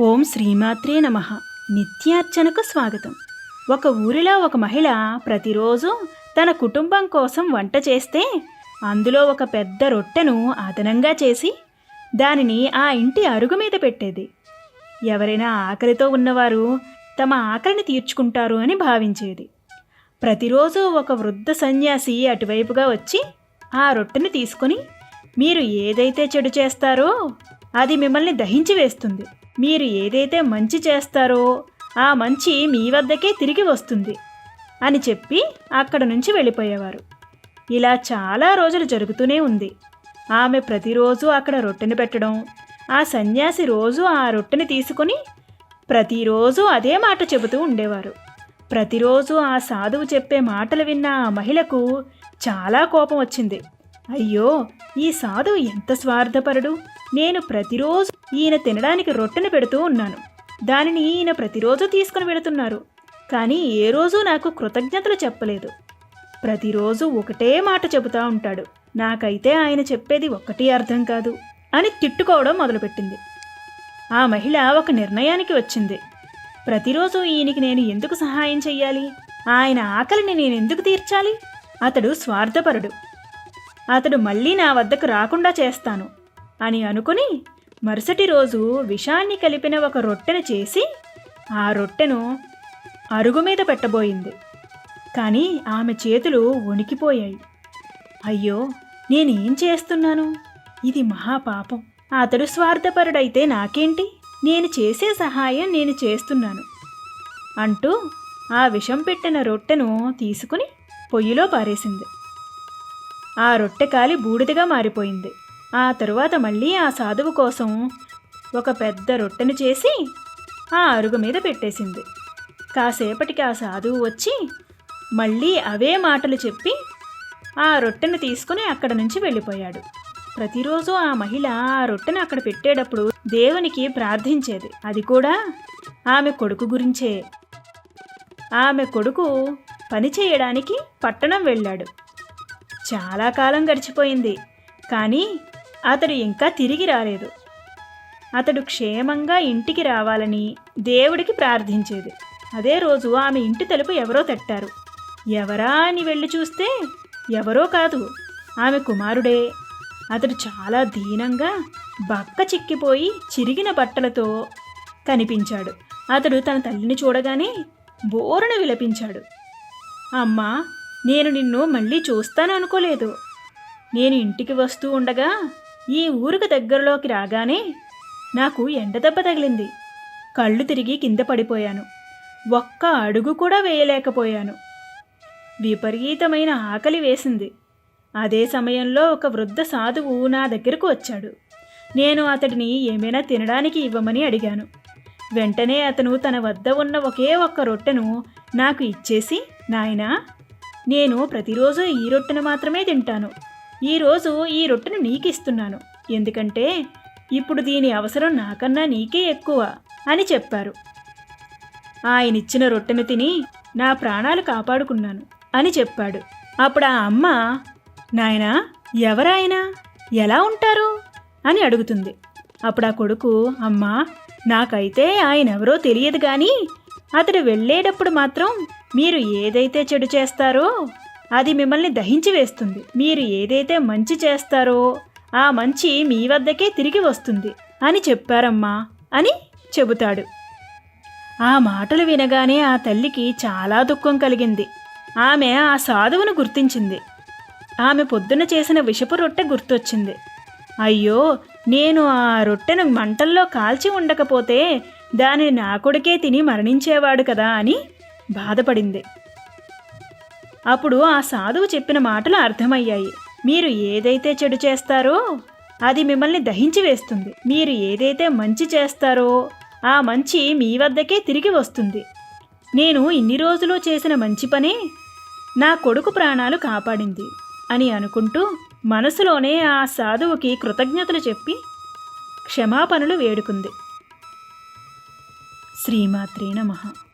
ఓం శ్రీమాత్రే నమ. నిత్యార్చనకు స్వాగతం. ఒక ఊరిలో ఒక మహిళ ప్రతిరోజు తన కుటుంబం కోసం వంట చేస్తే అందులో ఒక పెద్ద రొట్టెను అదనంగా చేసి దానిని ఆ ఇంటి అరుగు మీద పెట్టేది. ఎవరైనా ఆకలితో ఉన్నవారు తమ ఆకలిని తీర్చుకుంటారు అని భావించేది. ప్రతిరోజు ఒక వృద్ధ సన్యాసి అటువైపుగా వచ్చి ఆ రొట్టెని తీసుకొని మీరు ఏదైతే చెడు చేస్తారో అది మిమ్మల్ని దహించి వేస్తుంది. మీరు ఏదైతే మంచి చేస్తారో ఆ మంచి మీ వద్దకే తిరిగి వస్తుంది అని చెప్పి అక్కడ నుంచి వెళ్ళిపోయేవారు. ఇలా చాలా రోజులు జరుగుతూనే ఉంది. ఆమె ప్రతిరోజు అక్కడ రొట్టెని పెట్టడం ఆ సన్యాసి రోజు ఆ రొట్టెని తీసుకొని ప్రతిరోజు అదే మాట చెబుతూ ఉండేవారు. ప్రతిరోజు ఆ సాధువు చెప్పే మాటలు విన్న ఆ మహిళకు చాలా కోపం వచ్చింది. అయ్యో ఈ సాధువు ఎంత స్వార్థపరుడు! నేను ప్రతిరోజు ఈయన తినడానికి రొట్టెను పెడుతూ ఉన్నాను. దానిని ఈయన ప్రతిరోజు తీసుకుని వెళుతున్నారు. కానీ ఏ రోజు నాకు కృతజ్ఞతలు చెప్పలేదు. ప్రతిరోజు ఒకటే మాట చెబుతా ఉంటాడు. నాకైతే ఆయన చెప్పేది ఒక్కటి అర్థం కాదు అని తిట్టుకోవడం మొదలుపెట్టింది. ఆ మహిళ ఒక నిర్ణయానికి వచ్చింది. ప్రతిరోజు ఈయనకి నేను ఎందుకు సహాయం చెయ్యాలి? ఆయన ఆకలిని నేను ఎందుకు తీర్చాలి? అతడు స్వార్థపరుడు. అతడు మళ్ళీ నా వద్దకు రాకుండా చేస్తాను. అని అనుకుని మరుసటి రోజు విషాన్ని కలిపిన ఒక రొట్టెను చేసి ఆ రొట్టెను అరుగు మీద పెట్టబోయింది. కానీ ఆమె చేతులు వణికిపోయాయి. అయ్యో నేనేం చేస్తున్నాను? ఇది మహాపాపం. అతడు స్వార్థపరుడైతే నాకేంటి? నేను చేసే సహాయం నేను చేస్తున్నాను అంటూ ఆ విషం పెట్టిన రొట్టెను తీసుకుని పొయ్యిలో పారేసింది. ఆ రొట్టె కాలి బూడిదగా మారిపోయింది. ఆ తరువాత మళ్ళీ ఆ సాధువు కోసం ఒక పెద్ద రొట్టెను చేసి ఆ అరుగు మీద పెట్టేసింది. కాసేపటికి ఆ సాధువు వచ్చి మళ్ళీ అవే మాటలు చెప్పి ఆ రొట్టెను తీసుకుని అక్కడ నుంచి వెళ్ళిపోయాడు. ప్రతిరోజు ఆ మహిళ ఆ రొట్టెను అక్కడ పెట్టేటప్పుడు దేవునికి ప్రార్థించేది. అది కూడా ఆమె కొడుకు గురించే. ఆమె కొడుకు పని చేయడానికి పట్టణం వెళ్ళాడు. చాలా కాలం గడిచిపోయింది. కానీ అతడు ఇంకా తిరిగి రాలేదు. అతడు క్షేమంగా ఇంటికి రావాలని దేవుడికి ప్రార్థించేది. అదే రోజు ఆమె ఇంటి తలుపు ఎవరో తట్టారు. ఎవరా అని వెళ్ళి చూస్తే ఎవరో కాదు. ఆమె కుమారుడే. అతడు చాలా దీనంగా బక్క చిక్కిపోయి చిరిగిన బట్టలతో కనిపించాడు. అతడు తన తల్లిని చూడగానే బోరున విలపించాడు. అమ్మా నేను నిన్ను మళ్ళీ చూస్తాను అనుకోలేదు నేను ఇంటికి వస్తూ ఉండగా ఈ ఊరికి దగ్గరలోకి రాగానే నాకు ఎండదెబ్బ తగిలింది. కళ్ళు తిరిగి కింద పడిపోయాను. ఒక్క అడుగు కూడా వేయలేకపోయాను. విపరీతమైన ఆకలి వేసింది. అదే సమయంలో ఒక వృద్ధ సాధువు నా దగ్గరకు వచ్చాడు. నేను అతడిని ఏమైనా తినడానికి ఇవ్వమని అడిగాను. వెంటనే అతను తన వద్ద ఉన్న ఒకే ఒక్క రొట్టెను నాకు ఇచ్చేసి నాయనా నేను ప్రతిరోజు ఈ రొట్టెను మాత్రమే తింటాను. ఈరోజు ఈ రొట్టెను నీకిస్తున్నాను. ఎందుకంటే ఇప్పుడు దీని అవసరం నాకన్నా నీకే ఎక్కువ అని చెప్పారు. ఆయనిచ్చిన రొట్టెను తిని నా ప్రాణాలు కాపాడుకున్నాను అని చెప్పాడు. అప్పుడు ఆ అమ్మ నాయనా ఎవరాయనా? ఎలా ఉంటారు? అని అడుగుతుంది. అప్పుడు ఆ కొడుకు అమ్మా నాకైతే ఆయన ఎవరో తెలియదు కానీ అతడు వెళ్ళేటప్పుడు మాత్రం మీరు ఏదైతే చెడు చేస్తారో అది మిమ్మల్ని దహించి వేస్తుంది. మీరు ఏదైతే మంచి చేస్తారో ఆ మంచి మీ వద్దకే తిరిగి వస్తుంది. అని చెప్పారమ్మా అని చెబుతాడు. ఆ మాటలు వినగానే ఆ తల్లికి చాలా దుఃఖం కలిగింది. ఆమె ఆ సాధువును గుర్తించింది. ఆమె పొద్దున చేసిన విషపు రొట్టె గుర్తొచ్చింది. అయ్యో నేను ఆ రొట్టెను మంటల్లో కాల్చి ఉండకపోతే దానిని నా కొడుకే తిని మరణించేవాడు కదా అని బాధపడింది. అప్పుడు ఆ సాధువు చెప్పిన మాటలు అర్థమయ్యాయి. మీరు ఏదైతే చెడు చేస్తారో అది మిమ్మల్ని దహించి వేస్తుంది. మీరు ఏదైతే మంచి చేస్తారో ఆ మంచి మీ వద్దకే తిరిగి వస్తుంది. నేను ఇన్ని రోజులు చేసిన మంచి పనే నా కొడుకు ప్రాణాలు కాపాడింది అని అనుకుంటూ మనసులోనే ఆ సాధువుకి కృతజ్ఞతలు చెప్పి క్షమాపణలు వేడుకుంది. శ్రీమాత్రే నమః.